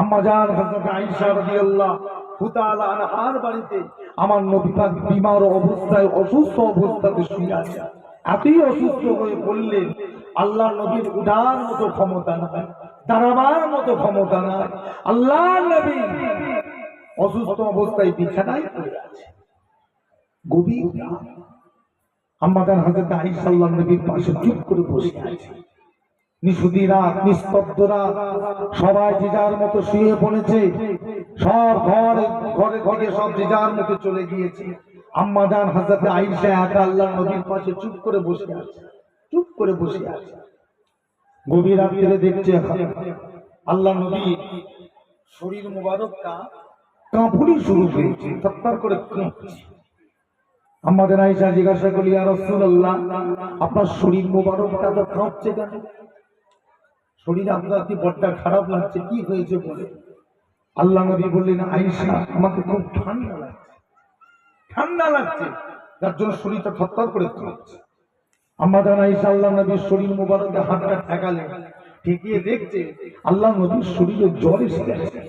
আম্মা জান হযরত আয়েশা রাদিয়াল্লাহু তাআলা আনহার বাড়িতে আমার নবী পাক বিমার অবস্থায় অসুস্থ অবস্থাতে শুয়ে আছে। এতই অসুস্থ হয়ে বললেন আল্লাহ নবীর উঠার মতো ক্ষমতা নাই দাঁড়াবার মতো ক্ষমতা নাই আল্লাহ নবী অসুস্থ অবস্থায় বিছানায় পড়ে আছে। গভীর হাজরত আয়েশা আল্লাহ নবীর পাশে চুপ করে বসে আছে। নিশুদি রাত নিস্তব্ধ রাত সবাই যে যার মতো শুয়ে পড়েছে, সব ঘর, ঘরে ঘরে সব যে যার মতো চলে গিয়েছে। আম্মা জান হাজরতে আয়েশা একা আল্লাহ নবীর পাশে চুপ করে বসে আছে, চুপ করে বসে আছে। গভীর রাত্রে দেখছে আল্লাহ নবী শরীর মোবারকটা কাঁপুনি শুরু হয়েছে তত্তর করে আমাদের আইসা জিজ্ঞাসা করি আর রাসূলুল্লাহ, আপনার শরীর মোবারকটা তো কাঁপছে কেন? শরীর আপনার কি বড্ডা খারাপ লাগছে? কি হয়েছে বলে? আল্লাহ নবী বললেন, আয়েশা, আমাকে খুব ঠান্ডা লাগছে। ঠান্ডা লাগছে। যার জন্য শরীরটা থরথর করে কাঁপছে। আমাদের আয়েশা আল্লাহ নবীর শরীর মোবারকে হাতটা ঠেকালেন, ঠেকিয়ে দেখছে, আল্লাহ নবীর শরীরে জ্বর এসে গেছে।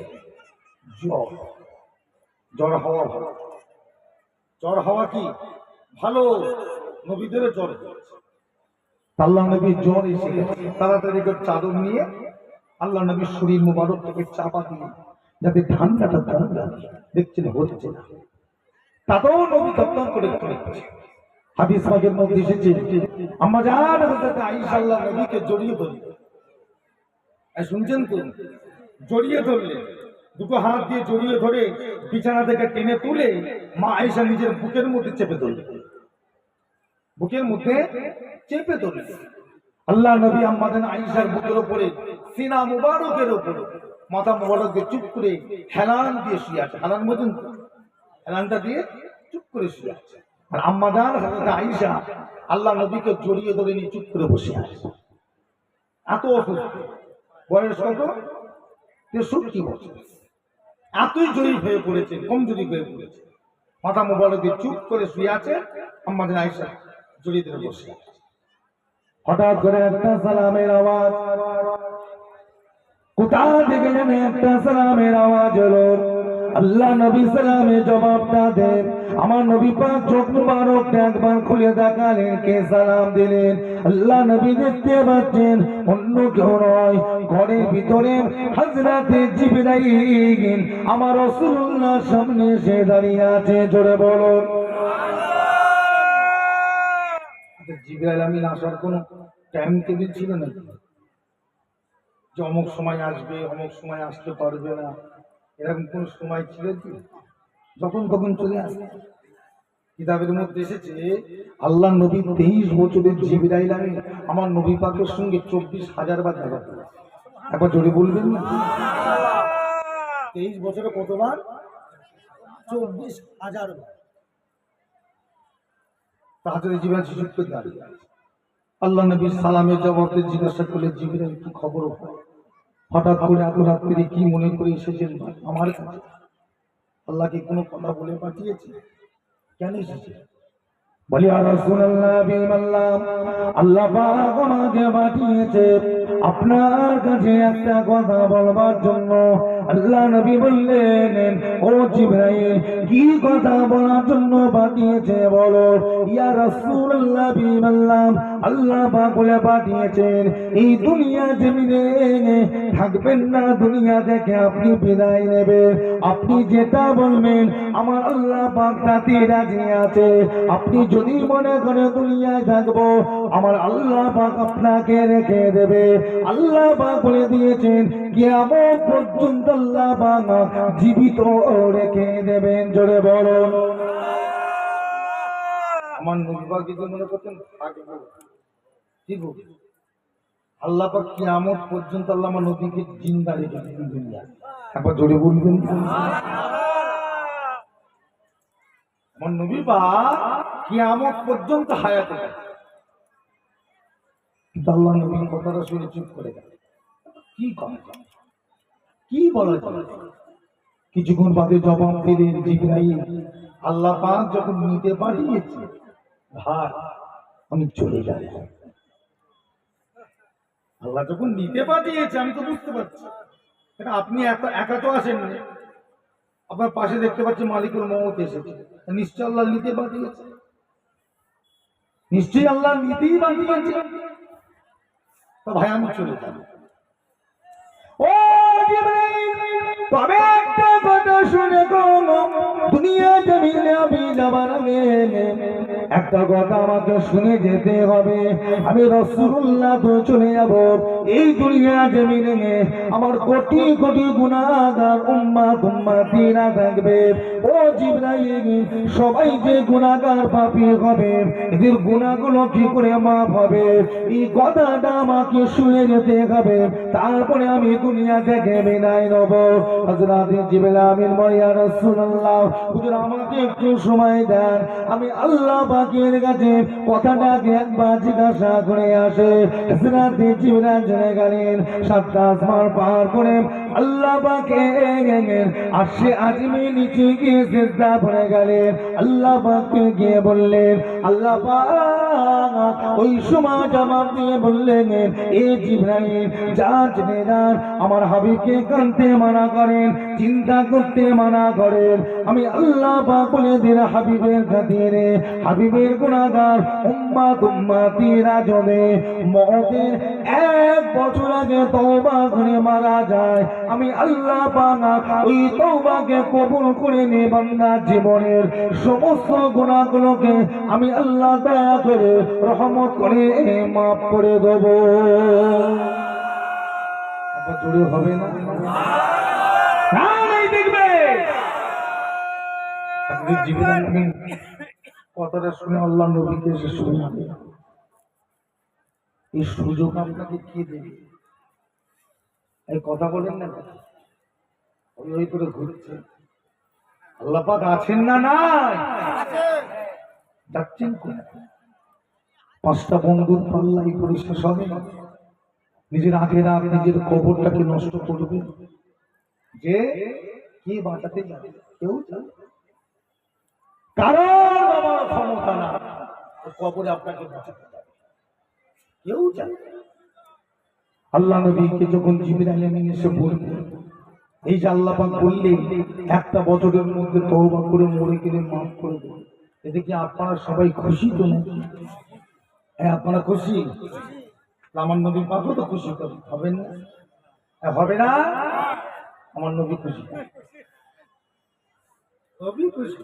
জ্বর। জ্বর হওয়া ভালো। জ্বর হওয়া কি? ভালো। নবীদের জ্বর হয়েছে। আল্লাহ নবীর জ্বর এসে তাড়াতাড়ি করে চাদর নিয়ে আল্লাহ নবীর শরীর মুবারক থেকে চাপা দিয়ে যাতে ঠান্ডাটা লাগে দেখছেন হচ্ছে না। তাতেও নবী তত্তর করে করেছে হাদিস পাকের মধ্যে এসেছে আমরা জান হযরত আয়েশা আল্লাহ নবীকে জড়িয়ে ধরি শুনছেন তো? জড়িয়ে ধরলে দুটো হাত দিয়ে জড়িয়ে ধরে বিছানা থেকে টেনে তুলে মা আয়েশা নিজের বুকের মধ্যে চেপে ধরল বুকের মধ্যে চেপে ধরল আল্লাহ নবী আম্মাদান আয়েশার বুকের উপরে, সিনা মুবারকের উপরে, মাথা মুবারককে চুপ করে হেলান দিয়ে শুয়ে আছে। হেলান তো? হেলানটা দিয়ে চুপ করে শুয়ে আছে। আর আম্মাদান হযরত আয়েশা আল্লাহ নবীকে জড়িয়ে ধরে নিয়ে চুপ করে বসে আছে। এত অসুস্থ। বয়স কত? তেষট্টি বছর। এতই জয়ী হয়ে পড়েছে, কমজোরি হয়ে পড়েছে। মাথা মোবারকে চুপ করে শুয়ে আছে আমাদের আয়সা হঠাৎ করে একটা সালামের আওয়াজ। কোথা থেকে একটা সালামের আওয়াজ আল্লাহ নবী জবাবটা দেন আমার নবী পাক চোখ একবার খুলে দেখালেন, কে সালাম দিলেন। আল্লাহ নবী দেখতে পাচ্ছেন, অন্য কেউ নয়, ঘরের ভিতরে হাজরাতে আমার সামনে এসে দাঁড়িয়ে আছে, জোরে বলুন। জিবরাইল আমিন আসার কোনো টাইম টেবিল ছিল না। যে অমুক সময় আসবে, অমুক সময় আসতে পারবে না, এরকম কোন সময় ছিল কি? যখন তখন চলে আসে। কিতাবের মধ্যে এসেছে, আল্লাহ নবী তেইশ বছরের জিবরাইল আমি আমার নবী পাকের সঙ্গে চব্বিশ হাজার বার দেখা একবার জোরে বলবেন না? তেইশ বছরে কতবার? চব্বিশ হাজার বার। তাহাদের জীবন করে দাঁড়িয়ে আল্লাহ নবীর সালামের জবাবে জিজ্ঞাসা করলে জিবরাইল, কি খবর হঠাৎ করে এত রাত্রি কি মনে করে এসেছেন আমার কাছে? আল্লাহ কি কোনো কথা বলে পাঠিয়েছে? কেন এসেছে? বলি আর আল্লাহ আমাকে পাঠিয়েছে আপনার কাছে একটা কথা বলবার জন্য। আল্লাহ নবী বললেন, ও জিবরাইল কি কথা বলার জন্য পাঠিয়েছে বলো? ইয়া রাসূলুল্লাহ বিমাল্লাম, আল্লাহ পাক বলে পাঠিয়েছেন, এই দুনিয়া জমিনে থাকবেন না, দুনিয়া থেকে আপনি বিদায় নেবেন। আপনি যেটা বলবেন, আমার আল্লাহ পাক তাতে রাজি আছে। আপনি যদি মনে করে দুনিয়ায় থাকব, আমার আল্লাহ পাক আপনাকে রেখে দেবে। আল্লাহ পাক বলে দিয়েছেন কিয়ামত পর্যন্ত আল্লাহ জীবিত রেখে দেবেন, জোরে আমার নবীবা যদি মনে করতেন পর্যন্ত আমার নবীকে একবার জোরে বলবেন। আমার নবী বা কিয়ামত পর্যন্ত কথাটা শুনে চুপ করে গেল কি কথা কি বলা যায় কিছুক্ষণ বাদে জবাব দিলেন জিবরাইল, আল্লাহ পাক যখন নিতে পারিয়েছে ভাই আমি চলে যাই আল্লাহ যখন নিতে পাঠিয়েছে, আমি তো বুঝতে পারছি। আপনি একা তো আসেন। আপনার পাশে দেখতে পাচ্ছি মালিকুল মমত এসেছে। নিশ্চয় আল্লাহ নিতে বাঁচিয়েছে নিশ্চয়ই আল্লাহ নিতেই বাঁচিয়েছে তো ভাই, আমি চলে যাব। তবে একটা কথা শুনে দুনিয়া আমি যাবার একটা কথা আমাকে শুনে যেতে হবে। আমি তো চলে যাব। এই দুনিয়া জমিনে আমার কোটি কোটি গুণাগার উম্মা উম্মাতিরা থাকবে। ও জিবরাইল, সবাই যে গুণাগার পাপি হবে, এদের গুণাগুলো কি করে মাফ হবে? এই কথাটা আমাকে শুনে যেতে হবে। তারপরে আমি দুনিয়া থেকে আমাকে একটু সময় দেন। আমি আল্লাহ পাকের কাছে কথাটাকে একবার জিজ্ঞাসা করে আসে। হযরত জিবরাইল চলে গেলেন, সাতটা আসমান পার করে আমার হাবিবকে কানতে মানা করেন, চিন্তা করতে মানা করেন। আমি আল্লাহ পাক বলে দিন হাবিবের খাতিরে, হাবিবের গুণাগার উম্মা তুম্মাতিরা জনে। মতের এক বছর আগে তওবা করে মারা যায়। আমি আল্লাহ পাক ওই তওবাকে কবুল করে নে বান্দার জীবনের সমস্ত গুণাগুলোকে আমি আল্লাহ দয়া করে রহমত করে মাফ করে দেব। জোরে হবে না? দেখবে। কথাটা শুনে আল্লাহ নবীকে এসে এই সুযোগ আপনাকে কে দেবে? এই কথা বলেন না। ওই ওই করে ঘুরছে। আল্লাপাক আছেন না নাই? যাচ্ছেন পাঁচটা বন্ধুর পাল্লাই করে শেষ হবে। নিজের আগের আগ নিজের কবরটাকে নষ্ট করবে যে কি বাঁচাতে যাবে? কেউ জানে। কারণ আমার ক্ষমতা না কবরে আপনাকে বাঁচাতে যাবে। কেউ জানে। আল্লাহ নবীকে যখন জিবির আলমিন এসে বললেন এই যে আল্লাহ পাক বললেন একটা বছরের মধ্যে তওবা করে মরে গেলে মাফ করে দেবে এতে কি আপনারা সবাই খুশি তো হ্যাঁ আপনারা খুশি? আমার নবী পাকও তো খুশি তো হবেন না? হ্যাঁ, হবে না? আমার নবী খুশি। নবী খুশি।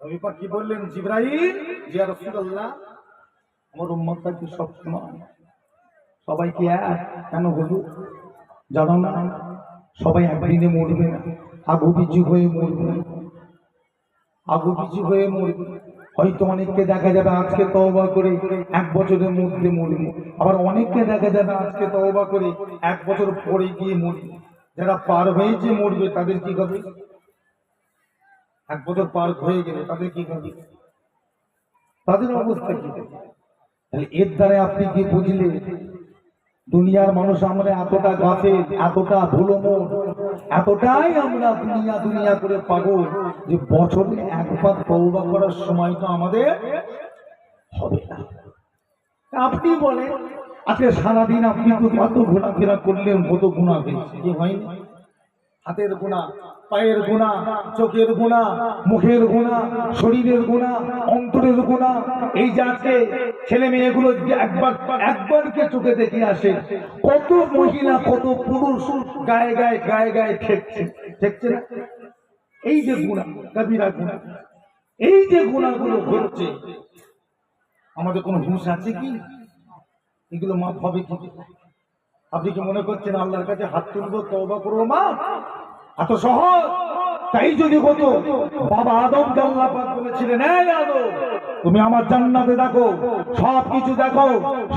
নবী পাক কি বললেন? জিব্রাইল জিয়া রাসূলুল্লাহ আমার উম্মতটা কি সব সমান? সবাই কি এক কেন হলো জানো না, সবাই একদিনে মরবে না। আগু পিছু হয়ে মরবে আগু পিছু হয়ে মরবে। হয়তো অনেককে দেখা যাবে আজকে তওবা করে এক বছরের মধ্যে মরবে। আবার অনেককে দেখা যাবে আজকে তওবা করে এক বছর পরে গিয়ে মরবে। যারা পার হয়ে যে মরবে, তাদের কি হবে? এক বছর পার হয়ে গেলে তাদের কি হবে? তাদের অবস্থা কি? তাহলে এর দ্বারা আপনি কি বুঝলেন? দুনিয়ার মানুষ আমরা এতটা গাছে এতটা ভুলমন এতটাই আমরা দুনিয়া দুনিয়া করে পাবো যে বছরে একবার তৌবা করার সময় তো আমাদের হবে না। আপনি বলেন, আজকে সারাদিন আপনি কত ঘোরাফেরা করলেন, কত গুণা কি হয়নি? হাতের গুণা, পায়ের গুণা, চোখের গুণা, মুখের গুণা, শরীরের গুণা, অন্তরের গুণা। এই যে আজকে ছেলে মেয়েগুলো একবার একবারকে চোখে দেখে আসে, কত মহিলা, কত পুরুষ গায়ে গায়ে গায়ে গায়ে ঠেকছে ঠেকছে না? এই যে গুণা, কবিরা গুণা, এই যে গুণাগুলো ঘটছে, আমাদের কোনো হুঁশ আছে কি? এগুলো মাপ হবে কি? আপনি কি মনে করছেন আল্লাহর কাছে হাত তুলবো, তওবা করব? মা, এত সহজ। তাই যদি হতো, বাবা আদম আল্লাহ পাক বলেছিলেন আদম, তুমি আমার জান্নাতে দেখো সব কিছু দেখো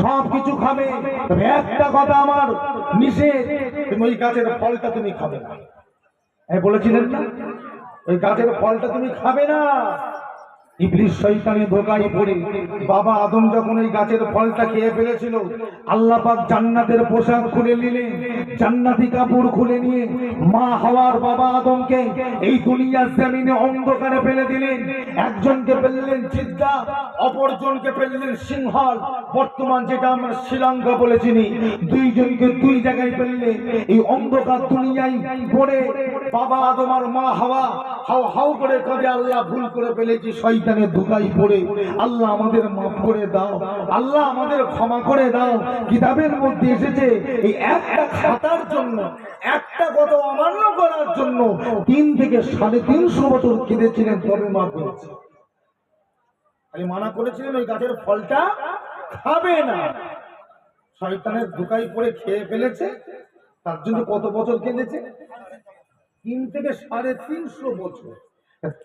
সব কিছু খাবে। তবে একটা কথা আমার মিশে তুমি ওই গাছের ফলটা তুমি খাবে না। এই বলেছিলেন না? ওই গাছের ফলটা তুমি খাবে না। ইবলিশ শয়তানে ধোকায় পড়ে। বাবা আদম যখন ওই গাছের ফলটা খেয়ে ফেলেছিল জান্নাতের পোশাক খুলে জান্নাতি কাপড় খুলে নিয়ে মা হাওয়ার বাবা আদমকে এই দুনিয়ার অন্ধকারে ফেলে দিলেন। একজনকে ফেললেন চিদ্দা অপরজনকে ফেললেন সিংহল। বর্তমান যেটা আমরা শ্রীলঙ্কা বলে চিনি, দুইজনকে দুই জায়গায় ফেললে এই অন্ধকার দুনিয়ায় পড়ে। বাবা আদম আর মা হাওয়া হাও হাও করে কাঁদে, আল্লাহ ভুল করে ফেলেছি শয়তানের ধোকায় পড়ে, আল্লাহ আমাদের মাফ করে দাও, আল্লাহ আমাদের ক্ষমা করে দাও। কিতাবের মধ্যে এসেছে, এই একটা খাতার জন্য, একটা কথা অমান্য করার জন্য তিন থেকে সাড়ে তিনশো বছর কেঁদেছিলেন তবে মা পেয়েছে খালি মানা করেছিলেন ওই গাছের ফলটা খাবে না। শয়তানের ধোকায় পড়ে খেয়ে ফেলেছে, তার জন্য কত বছর কেঁদেছে? তিন থেকে সাড়ে তিনশো বছর।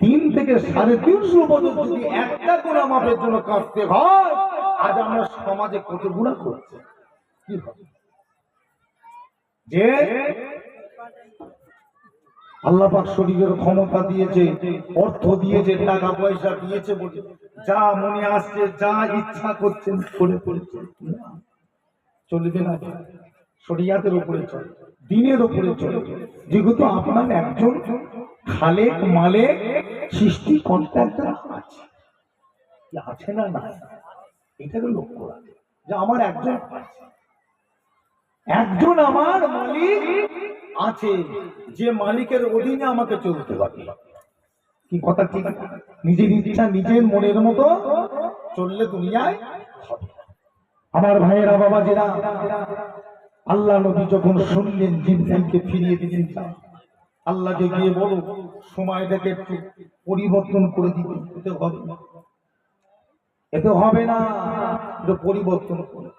তিন থেকে সাড়ে তিনশো বছর যদি একটা গুণা মাপের জন্য কাঁদতে হয়, আজ আমরা সমাজে কত গুণা করছি? কি? যে আল্লাহ পাক শরীরের ক্ষমতা দিয়েছে, অর্থ দিয়েছে, টাকা পয়সা দিয়েছে বলে যা মনে আসছে, যা ইচ্ছা করছেন করে করেছে চলবে না। শরিয়াতের উপরে চলে দিনের উপরে চলে যেহেতু আপনার একজন খালেক মালেক সৃষ্টি কন্ট্রাক্টর আছে। আছে না না এটাকে লক্ষ্য রাখে। যে আমার একজন একজন আমার মালিক আছে, যে মালিকের অধীনে আমাকে চলতে হবে কি কথা ঠিক? নিজের ইচ্ছা নিজের মনের মতো চললে দুনিয়ায় আমার ভাইয়েরা বাবাজিরা, আল্লাহ নবী যখন শুনলেন জিনসাইকে ফিরিয়ে দিলেন আল্লাহকে গিয়ে বলো সময়টাকে একটু পরিবর্তন করে দিতে, এতে হবে না। এতে হবে না পরিবর্তন করে।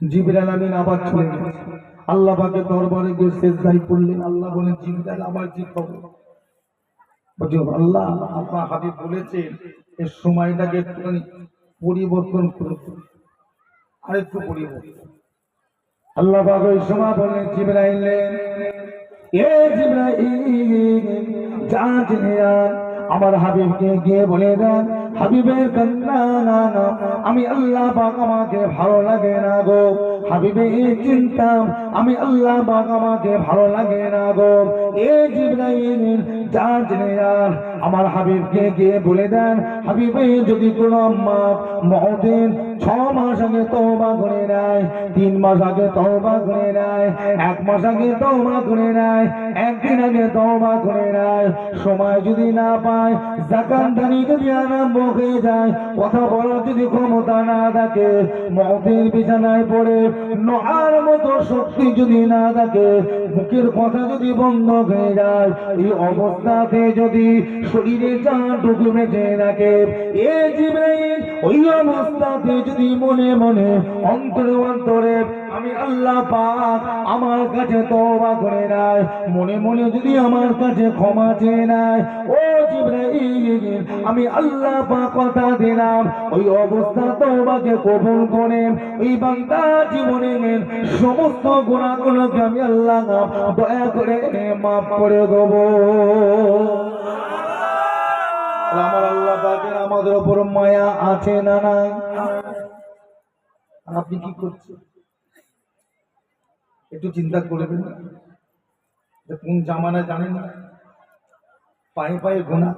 জিবরাল আমিন আবার চলে গেছে। আল্লাহ পাকে দরবারে গিয়ে শেষ দায়ী করলেন। আল্লাহ বলেন জিবরাল আবার কি খবর? আল্লাহ আপনার হাবিব বলেছে এর সময়টাকে একটুখানি পরিবর্তন করে। আরেকটু পরিবর্তন। আল্লাহ পাক ওই সময় বললেন, জিবরাইল আমার হাবিবকে গিয়ে বলে দেন, হাবিবের কান্না না না, আমি আল্লাহ পাক আমাকে ভালো লাগে না গো। হাবিবের চিন্তা, আমি আল্লাহ পাক আমাকে ভালো লাগে না গো। এ জিবরাইল যা আমার হাবিবকে গিয়ে বলে দেন, হাবিবে যদি কোন মা মহদিন ছ মাস আগে তওবা করে নেয়, তিন মাস আগে তওবা করে নেয়, এক মাস আগে তওবা করে নেয়, একদিন আগে তওবা করে নেয়। সময় যদি না পায়, জাকাত যদি আরম্ভ হয়ে যায়, কথা বলার যদি ক্ষমতা না থাকে, মতের বিছানায় পড়ে নহার মতো শক্তি যদি না থাকে মুখের কথা যদি বন্ধ হয়ে যায়, এই অবস্থাতে যদি শরীরে ডুবে বেঁচে থাকে, এ জিব্রাইল ওই অবস্থাতে যদি মনে মনে, অন্তরে অন্তরে আমি আল্লাহ পাক আমার কাছে তওবা করে নেয়, মনে মনে যদি আমার কাছে ক্ষমা চেয়ে নেয়, ও জিব্রাইল, আমি আল্লাহ পাক কথা দিলাম, ওই অবস্থা তওবাকে কবুল করে, ওই বান্দা জীবনে সমস্ত গুণাগুলোকে আমি আল্লাহ দয়া করে মাফ করে দেবো। আমার আল্লাহ পাকের আমাদের ওপর মায়া আছে না নাই? আর আপনি কি করছেন? একটু চিন্তা করবেন যে কোন জামানায় জানেন না? পায়ে পায়ে গোনা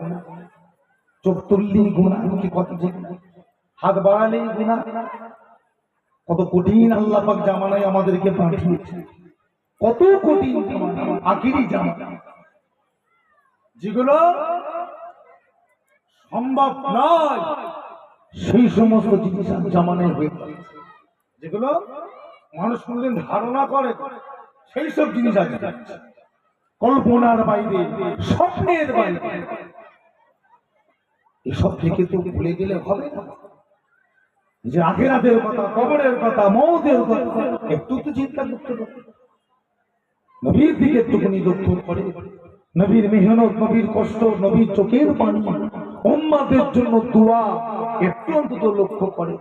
চোখ তুললেই গোনা কি কত হাত বাড়ালেই গোনা কত কঠিন আল্লাহ পাক জামানায় আমাদেরকে পাঠিয়েছে। কত কঠিন জামানা আখিরি জামানা যেগুলো সম্ভব নয়। সেই সমস্ত জিনিস জামানায় হয়ে। যেগুলো মানুষ কোনদিন ধারণা করে, সেই সব জিনিস যাচ্ছে। কল্পনার বাইরে, স্বপ্নের বাইরে। এসব থেকে তো ভুলে গেলে হবে না। যে আখেরাতের কথা, কবরের কথা, মৌতের কথা, একটু তো চিন্তা করতে হবে। নবীর দিকে একটুখানি লক্ষ্য করে। নবীর মেহনত, নবীর কষ্ট, নবীর চোখের পানি, উম্মাদের জন্য দোয়া একটু অন্তত লক্ষ্য করে।